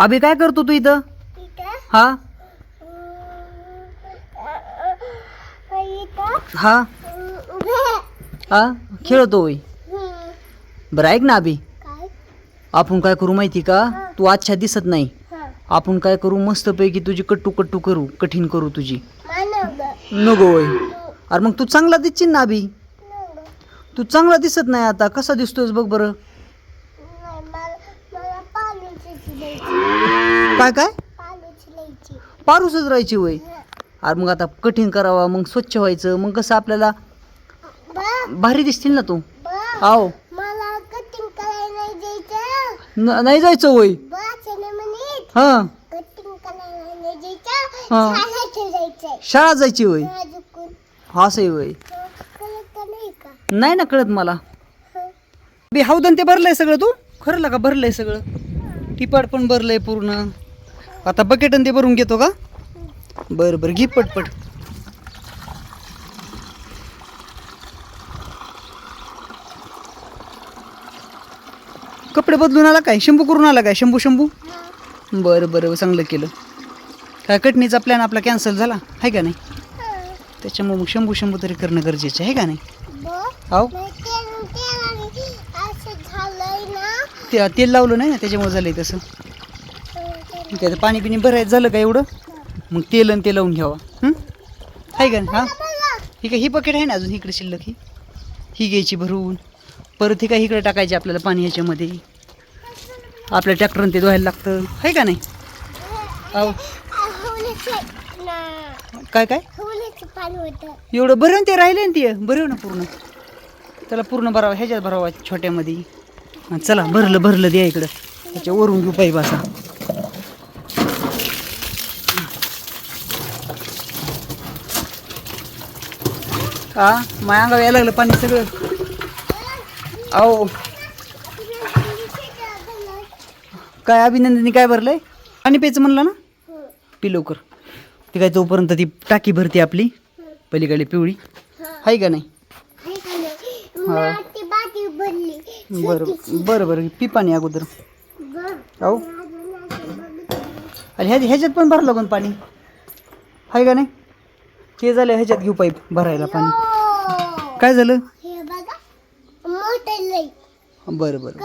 अभि काय करतो तू इथं? हा? हा? हा? खेळतो होय. बरं ऐक ना अभि. आपण काय करू माहिती का? तू अच्छा दिसत नाही. हा. आपण काय करू? मस्तपैकी तुझी कट्टू कट्टू करू कठीण करू तुझी. नको. होय. अरे मग तू चांगला दिसशील ना अभि? तू चांगला दिसत नाही आता. कसा दिसतोयस बघ बरं नाही मला मला पाण्याची द्यायची काय काय? पारूसच राहायची वय. अरे मग आता कठीण करावा मग स्वच्छ व्हायचं मग कसं आपल्याला भारी दिसतील ना तू? आहो. मला कटिंग करायला नाही जायचं. वय. हा. हा. शाळा जायची वय. हा असं वय का? नाही ना कळत मला. बी हौदन ते भरलंय सगळं तू? खरं का भरलंय सगळं. टिपाट पण भरलंय पूर्ण. आता बकेटन ते भरून घेतो का? बरं बरं घे पटपट. कपडे बदलून आला काय? शंभू करून आला काय? शंभू शंभू? बरं बरं चांगलं केलं. काय कटणीचा प्लॅन आपला कॅन्सल झाला? आहे का नाही? त्याच्यामुळे मग शंभू शंभू तरी करणं गरजेचं आहे का नाही? ते तेल लावलं नाही ना त्याच्यामुळे झालंय तसं. ठीक आहे पाणी पिणी भरायचं झालं का एवढं? मग तेल आणि ते लावून घ्यावा. आहे का हां? ठीक आहे ही बकेट आहे ना अजून इकडे शिल्लक ही? ही घ्यायची भरून. परत ही काय इकडे टाकायची आपल्याला पाणी ह्याच्यामध्ये आपल्या ट्रॅक्टरनं ते धुवायला लागतं. आहे का नाही? काय काय? एवढं भरून ते राहिले ना ते? भरव ना पूर्ण? त्याला पूर्ण भरावं ह्याच्यात भरावा छोट्यामध्ये. चला भरलं भरलं द्या इकडं. त्याच्या वरून घेऊ पाहिजे असा. हा? माया अंगावर यायला लागलं पाणी सगळं. अहो. काय अभिनंदनी काय भरलंय? पाणी प्यायचं म्हणलं ना? पी लवकर. ते काय तोपर्यंत ती टाकी भरते आपली पलीकडे पिवळी. आहे का नाही? हा. बरं बरं बरं. पी पाणी अगोदर. अहो. आणि ह्या ह्याच्यात पण भरलं पण पाणी. आहे का नाही? ते झालं ह्याच्यात घेऊ पाईप भरायला पाणी. काय झालं? हे बरं बरं.